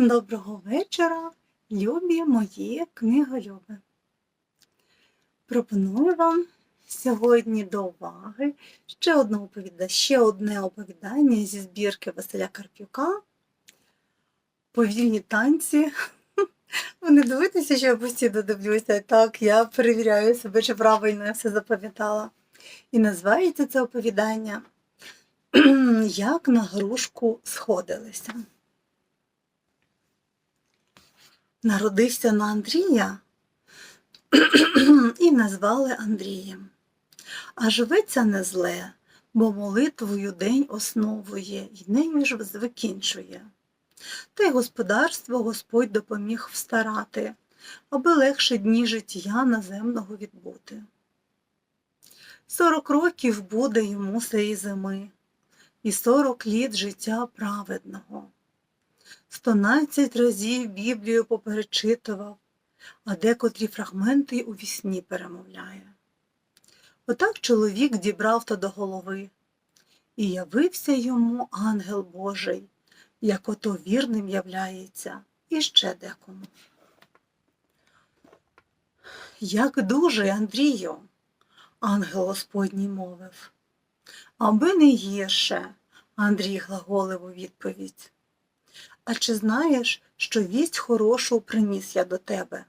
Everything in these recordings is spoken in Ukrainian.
Доброго вечора, любі мої книголюби. Пропоную вам сьогодні до уваги ще одне оповідання, ще одне оповідання зі збірки Василя Карпюка. Повільні танці. Ви не дивитеся, що я постійно дивлюся. Так, я перевіряю себе, чи правильно я все запам'ятала. І називається це оповідання Як на грушку сходилися. Народився на Андрія і назвали Андрієм. А живеться не зле, бо молитвою день основує і нею ж закінчує. Та й господарство Господь допоміг встарати, аби легше дні життя наземного відбути. Сорок років буде йому сей зими, і сорок літ життя праведного. Стонадцять разів Біблію поперечитував, а декотрі фрагменти й у вісні перемовляє. Отак чоловік дібрав то до голови, і явився йому ангел Божий, як ото вірним являється, і ще декому. Як дуже, Андрію, ангел Господній мовив. Аби не гірше, Андрій глаголив у відповідь. А чи знаєш, що вість хорошу приніс я до тебе?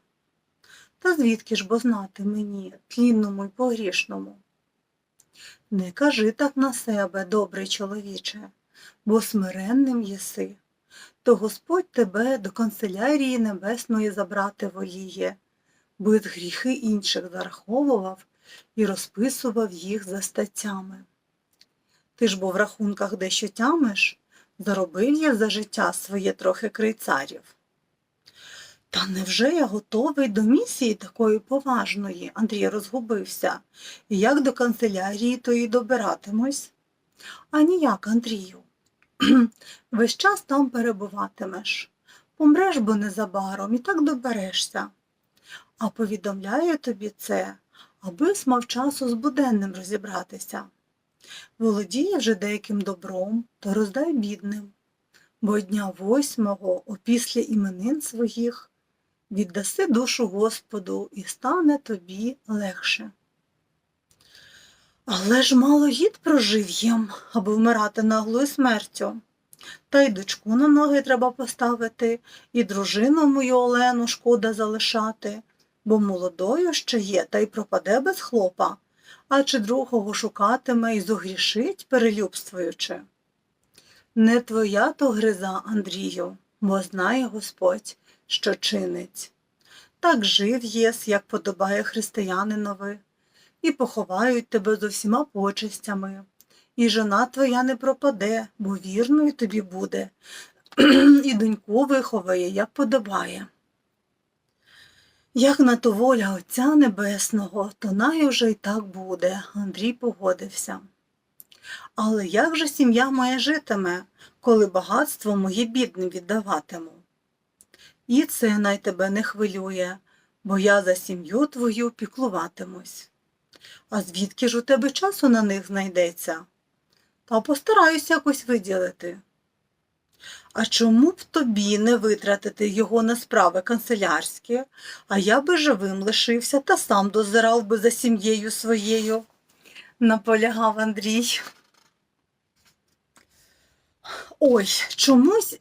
Та звідки ж бо знати мені, тлінному й погрішному? Не кажи так на себе, добрий чоловіче, бо смиренним єси, то Господь тебе до канцелярії небесної забрати воліє, бо гріхи інших зараховував і розписував їх за статтями. Ти ж бо в рахунках дещо тямиш, заробив я за життя своє трохи крейцарів. Та невже я готовий до місії такої поважної? Андрій розгубився. І як до канцелярії, то і добиратимусь? А ніяк, Андрію. Весь час там перебуватимеш. Помреш бо незабаром і так доберешся. А повідомляю тобі це, аби мав часу з буденним розібратися. Володіє вже деяким добром, то роздай бідним, бо дня восьмого, опісля іменин своїх, віддаси душу Господу і стане тобі легше. Але ж мало літ прожив їм, аби вмирати наглою смертю. Та й дочку на ноги треба поставити, і дружину мою Олену шкода залишати, бо молодою ще є, та й пропаде без хлопа а чи другого шукатиме і зогрішить, перелюбствуючи. Не твоя то гриза, Андрію, бо знає Господь, що чинить. Так жив єс, як подобає християнинови, і поховають тебе з усіма почестями, і жона твоя не пропаде, бо вірною тобі буде, і доньку виховає, як подобає. Як на то воля Отця Небесного, то най уже й так буде, Андрій погодився. Але як же сім'я моя житиме, коли багатство моє бідним віддаватиму? І це най тебе не хвилює, бо я за сім'ю твою піклуватимусь. А звідки ж у тебе часу на них знайдеться? Та постараюсь якось виділити. А чому б тобі не витратити його на справи канцелярські, а я би живим лишився та сам дозирав би за сім'єю своєю, наполягав Андрій. Ой, чомусь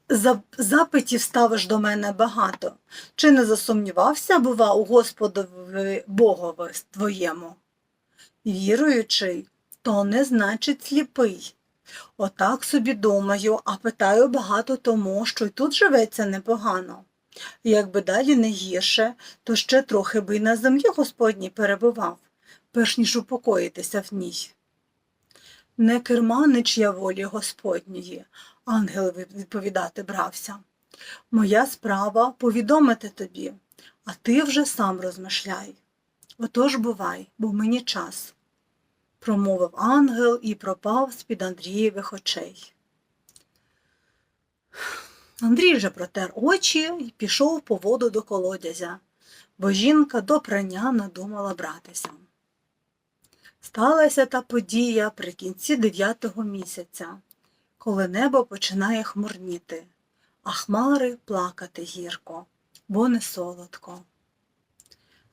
запитів ставиш до мене багато. Чи не засумнівався, бува, у Господові Богові твоєму? Віруючий, то не значить сліпий. Отак собі думаю, а питаю багато тому, що й тут живеться непогано. Якби далі не гірше, то ще трохи би й на землі Господній перебував, перш ніж упокоїтися в ній. Не керманич я волі Господньої, ангел відповідати брався. Моя справа повідомити тобі, а ти вже сам розмишляй. Отож бувай, бо мені час промовив ангел і пропав з-під Андрієвих очей. Андрій же протер очі і пішов по воду до колодязя, бо жінка до прання надумала братися. Сталася та подія при кінці дев'ятого місяця, коли небо починає хмурніти, а хмари плакати гірко, бо не солодко.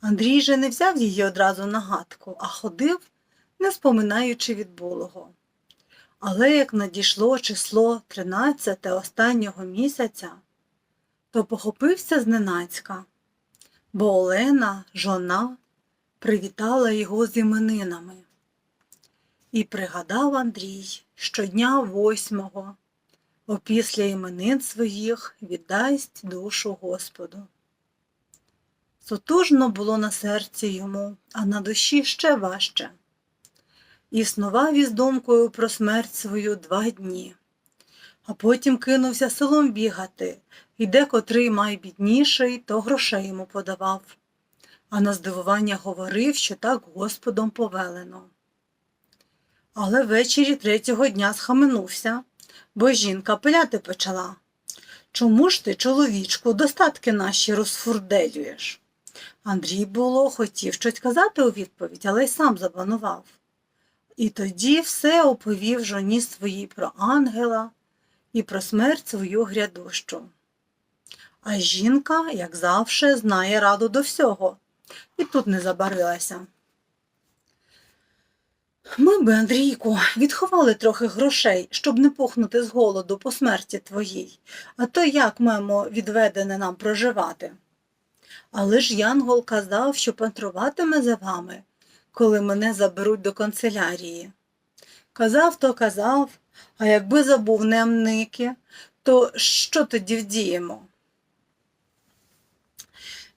Андрій же не взяв її одразу на гадку, а ходив, не споминаючи відбулого. Але як надійшло число тринадцяте останнього місяця, то похопився зненацька, бо Олена, жона, привітала його з іменинами. І пригадав Андрій, що дня восьмого, опісля іменин своїх, віддасть душу Господу. Сотужно було на серці йому, а на душі ще важче. Існував із думкою про смерть свою два дні, а потім кинувся селом бігати, і де котрий майбідніший, то грошей йому подавав, а на здивування говорив, що так Господом повелено. Але ввечері третього дня схаменувся, бо жінка пиляти почала. Чому ж ти, чоловічку, достатки наші розфурделюєш? Андрій було хотів щось казати у відповідь, але й сам забанував. І тоді все оповів жоні своїй про ангела і про смерть свою грядущу. А жінка, як завше, знає раду до всього, і тут не забарилася. Ми би, Андрійку, відховали трохи грошей, щоб не пухнути з голоду по смерті твоїй, а то як маємо відведене нам проживати. Але ж Янгол казав, що пантруватиме за вами, коли мене заберуть до канцелярії. Казав, то казав, а якби забув немники, то що тоді вдіємо?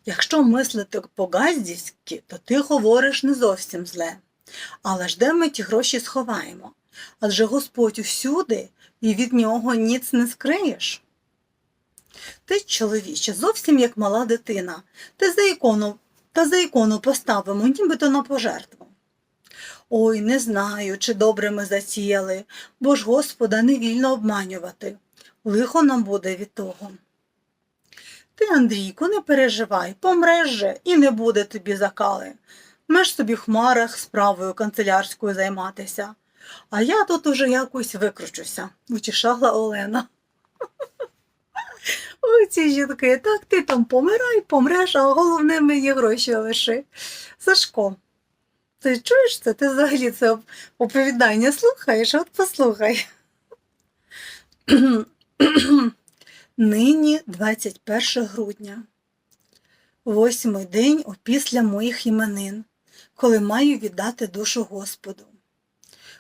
Якщо мислити по-газдівськи, то ти говориш не зовсім зле. Але ж де ми ті гроші сховаємо? Адже Господь усюди і від нього ніц не скриєш. Ти, чоловіче, зовсім як мала дитина, ти за ікону та за ікону поставимо, нібито на пожертву. Ой, не знаю, чи добре ми засіяли, бо ж Господа не вільно обманювати. Лихо нам буде від того. Ти, Андрійку, не переживай, помреш же і не буде тобі закали. Меж собі в хмарах справою канцелярською займатися. А я тут уже якось викручуся, утішала Олена. Ой, ці жінки, так ти там помирай, помреш, а головне мені гроші лиши. Сашко, ти чуєш це? Ти взагалі це оповідання слухаєш? От послухай. Нині 21 грудня, восьмий день опісля моїх іменин, коли маю віддати душу Господу.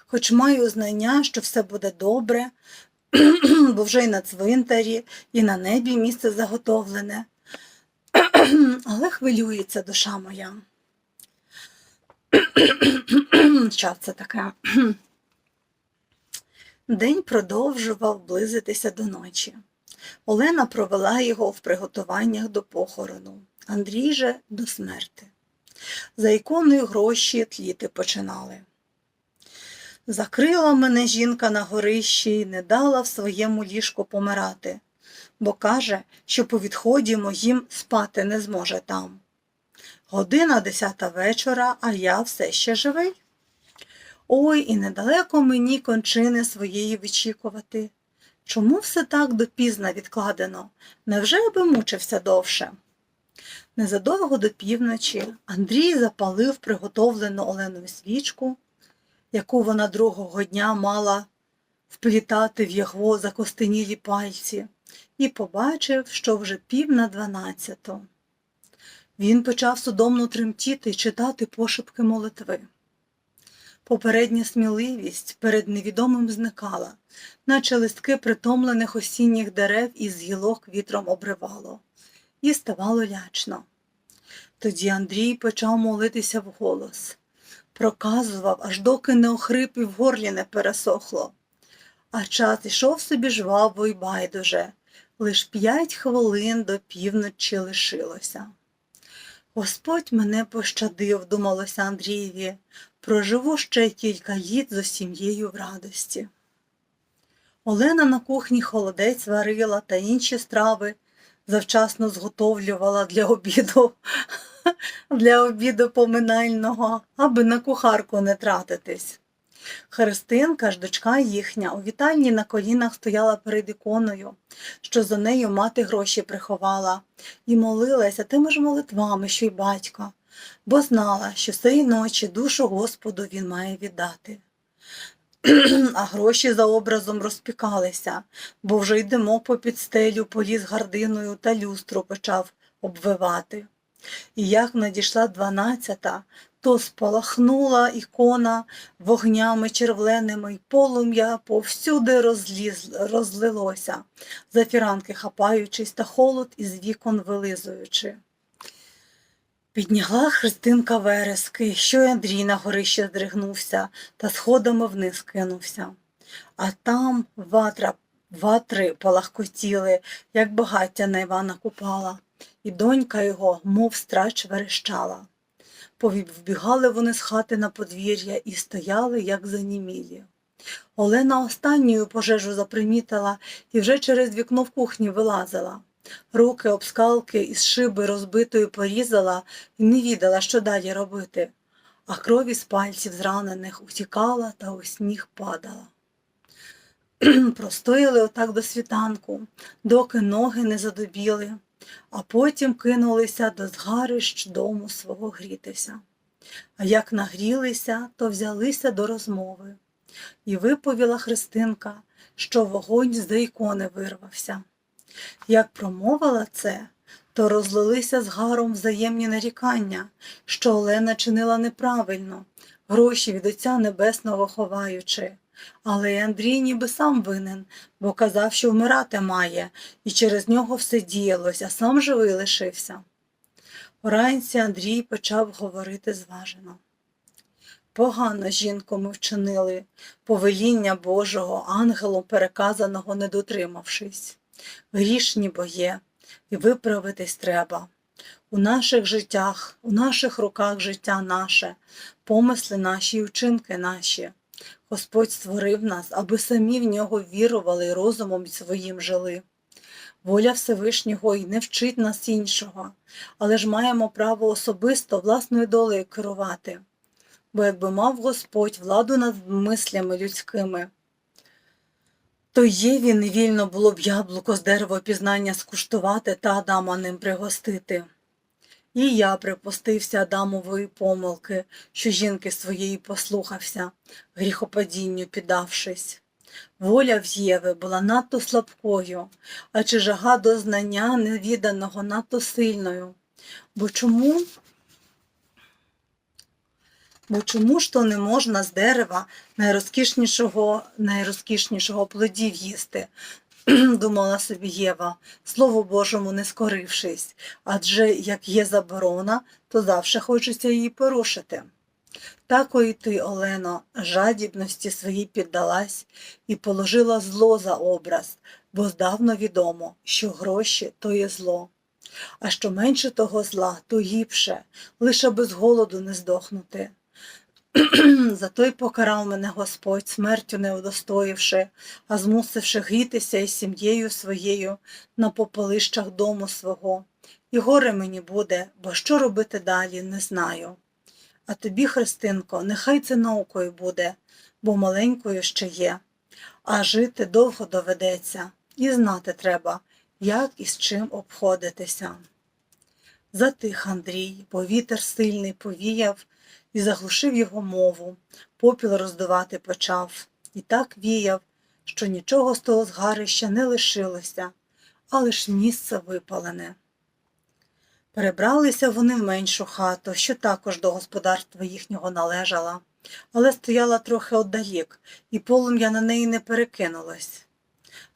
Хоч маю знання, що все буде добре, бо вже й на цвинтарі, і на небі місце заготовлене, але хвилюється душа моя. Що це таке? День продовжував близитися до ночі. Олена провела його в приготуваннях до похорону, Андрій же до смерти. За іконою гроші тліти починали. Закрила мене жінка на горищі і не дала в своєму ліжку помирати, бо каже, що по відході моїм спати не зможе там. Година десята вечора, а я все ще живий. Ой, і недалеко мені кончини своєї вичікувати. Чому все так допізно відкладено? Невже би мучився довше? Незадовго до півночі Андрій запалив приготовлену Оленою свічку, яку вона другого дня мала вплітати в його закостенілі пальці, і побачив, що вже пів на дванадцяту. Він почав судомно тремтіти і читати пошепки молитви. Попередня сміливість перед невідомим зникала, наче листки притомлених осінніх дерев із гілок вітром обривало, і ставало лячно. Тоді Андрій почав молитися вголос, проказував, аж доки не охрип і в горлі не пересохло. А час ішов собі жваво й байдуже, лиш п'ять хвилин до півночі лишилося. Господь мене пощадив, думалося Андрієві, проживу ще кілька літ з сім'єю в радості. Олена на кухні холодець варила та інші страви завчасно зготовлювала для обіду, для обіду поминального, аби на кухарку не тратитись. Христинка ж, дочка їхня, у вітальні на колінах стояла перед іконою, що за нею мати гроші приховала, і молилася тими ж молитвами, що й батько, бо знала, що сеї ночі душу Господу він має віддати. А гроші за образом розпікалися, бо вже йдемо по підстелю, поліз гардиною та люстру почав обвивати. І як надійшла дванадцята, то спалахнула ікона вогнями червленими, й полум'я повсюди розліз, розлилося, за фіранки хапаючись та холод із вікон вилизуючи. Підняла Христинка верески, що й Андрій на горище здригнувся та сходами вниз кинувся. А там ватра, ватри палахкотіли, як багаття на Івана Купала, і донька його, мов страч, верещала. Повбігали вони з хати на подвір'я і стояли, як занімілі. Олена останньою пожежу запримітила і вже через вікно в кухні вилазила. Руки об скалки із шиби розбитою порізала і не відала, що далі робити, а крові з пальців зранених утікала та у сніг падала. Простояли отак до світанку, доки ноги не задубіли, а потім кинулися до згарищ дому свого грітися. А як нагрілися, то взялися до розмови. І виповіла Христинка, що вогонь з ікони вирвався. Як промовила це, то розлилися з гаром взаємні нарікання, що Олена чинила неправильно, гроші від Отця Небесного ховаючи. Але й Андрій ніби сам винен, бо казав, що вмирати має, і через нього все діялось, а сам живий лишився. Вранці Андрій почав говорити зважено. Погано жінку ми вчинили, повеління Божого, ангелом переказаного не дотримавшись. Грішні бо є, і виправитись треба. У наших життях, у наших руках життя наше, помисли наші і вчинки наші. Господь створив нас, аби самі в нього вірували і розумом своїм жили. Воля Всевишнього і не вчить нас іншого, але ж маємо право особисто власною долею керувати. Бо якби мав Господь владу над мислями людськими, то є він вільно було б яблуко з дерева пізнання скуштувати та Адама ним пригостити. І я припустився Адамової помилки, що жінки своєї послухався, гріхопадінню піддавшись. Воля в Єви була надто слабкою, а чи жага до знання невіданого надто сильною. Бо чому? Бо чому ж то не можна з дерева найрозкішнішого, найрозкішнішого плодів їсти? думала собі Єва, Слову Божому не скорившись, адже як є заборона, то завше хочеться її порушити. Тако і ти, Олено, жадібності своїй піддалась і положила зло за образ, бо здавно відомо, що гроші то є зло. А що менше того зла, то гіпше, лише без голоду не здохнути. Зато й покарав мене Господь, смертю не удостоївши, а змусивши грітися із сім'єю своєю на попелищах дому свого. І горе мені буде, бо що робити далі, не знаю. А тобі, Христинко, нехай це наукою буде, бо маленькою ще є, а жити довго доведеться, і знати треба, як і з чим обходитися. Затих Андрій, бо вітер сильний повіяв, і заглушив його мову, попіл роздувати почав, і так віяв, що нічого з того згарища не лишилося, а лиш місце випалене. Перебралися вони в меншу хату, що також до господарства їхнього належала, але стояла трохи отдалік, і полум'я на неї не перекинулось.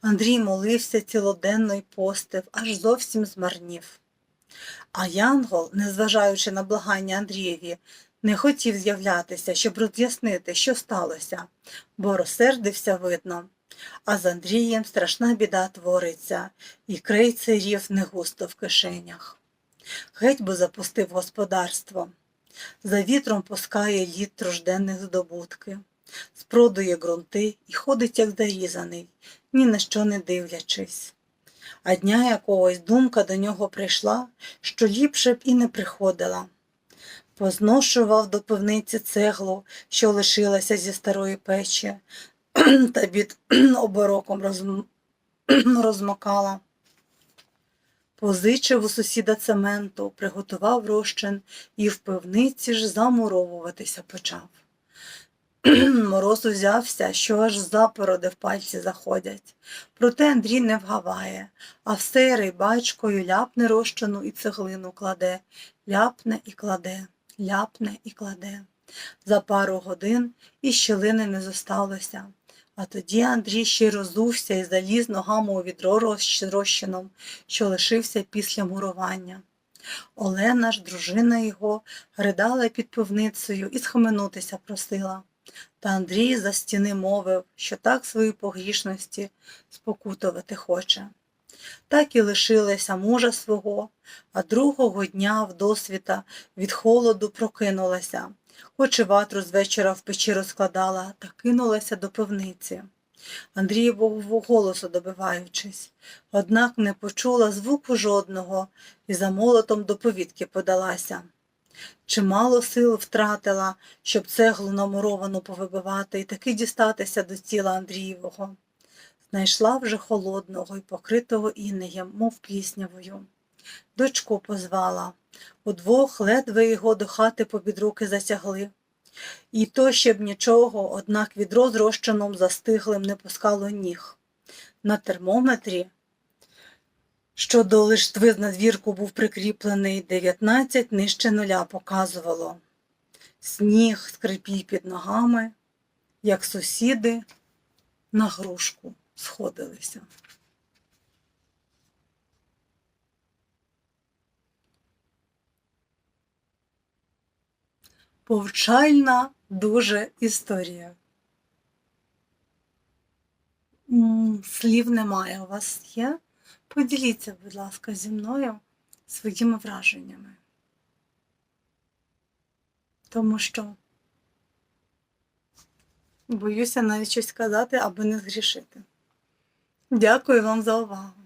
Андрій молився цілоденно й постив, аж зовсім змарнів. А Янгол, незважаючи на благання Андрієві, не хотів з'являтися, щоб роз'яснити, що сталося, бо розсердився видно. А з Андрієм страшна біда твориться, і крейцей рів не густо в кишенях. Геть би запустив господарство. За вітром пускає лід тружденних здобутки, спродує ґрунти і ходить, як зарізаний, ні на що не дивлячись. А дня якогось думка до нього прийшла, що ліпше б і не приходила. Позношував до пивниці цеглу, що лишилася зі старої печі, та під обороком розм... розмокала. Позичив у сусіда цементу, приготував розчин і в пивниці ж замуровуватися почав. Мороз узявся, що аж запороди в пальці заходять. Проте Андрій не вгаває, а все рибачкою ляпне розчину і цеглину кладе, ляпне і кладе, ляпне і кладе. За пару годин і щілини не зосталося. А тоді Андрій ще й розувся і заліз ногами у відро розч- розчином, що лишився після мурування. Олена ж, дружина його, ридала під пивницею і схаменутися просила. Та Андрій за стіни мовив, що так свої погрішності спокутувати хоче. Так і лишилася мужа свого, а другого дня вдосвіта від холоду прокинулася, хоч і ватру з вечора в печі розкладала та кинулася до пивниці. Андрій був голосу добиваючись, однак не почула звуку жодного і за молотом до повітки подалася. Чимало сил втратила, щоб цеглу намуровану повибивати і таки дістатися до тіла Андрієвого. Знайшла вже холодного і покритого інеєм, мов пліснявою. Дочку позвала. Удвох ледве його до хати побід руки затягли. І то ще б нічого, однак відро з застиглим не пускало ніг. На термометрі що до лиштви з надвірку був прикріплений 19 нижче нуля показувало. Сніг скрипів під ногами, як сусіди на грушку сходилися. Повчальна дуже історія. Слів немає. У вас є? Поділіться, будь ласка, зі мною своїми враженнями. Тому що боюся навіть щось сказати, аби не згрішити. Дякую вам за увагу.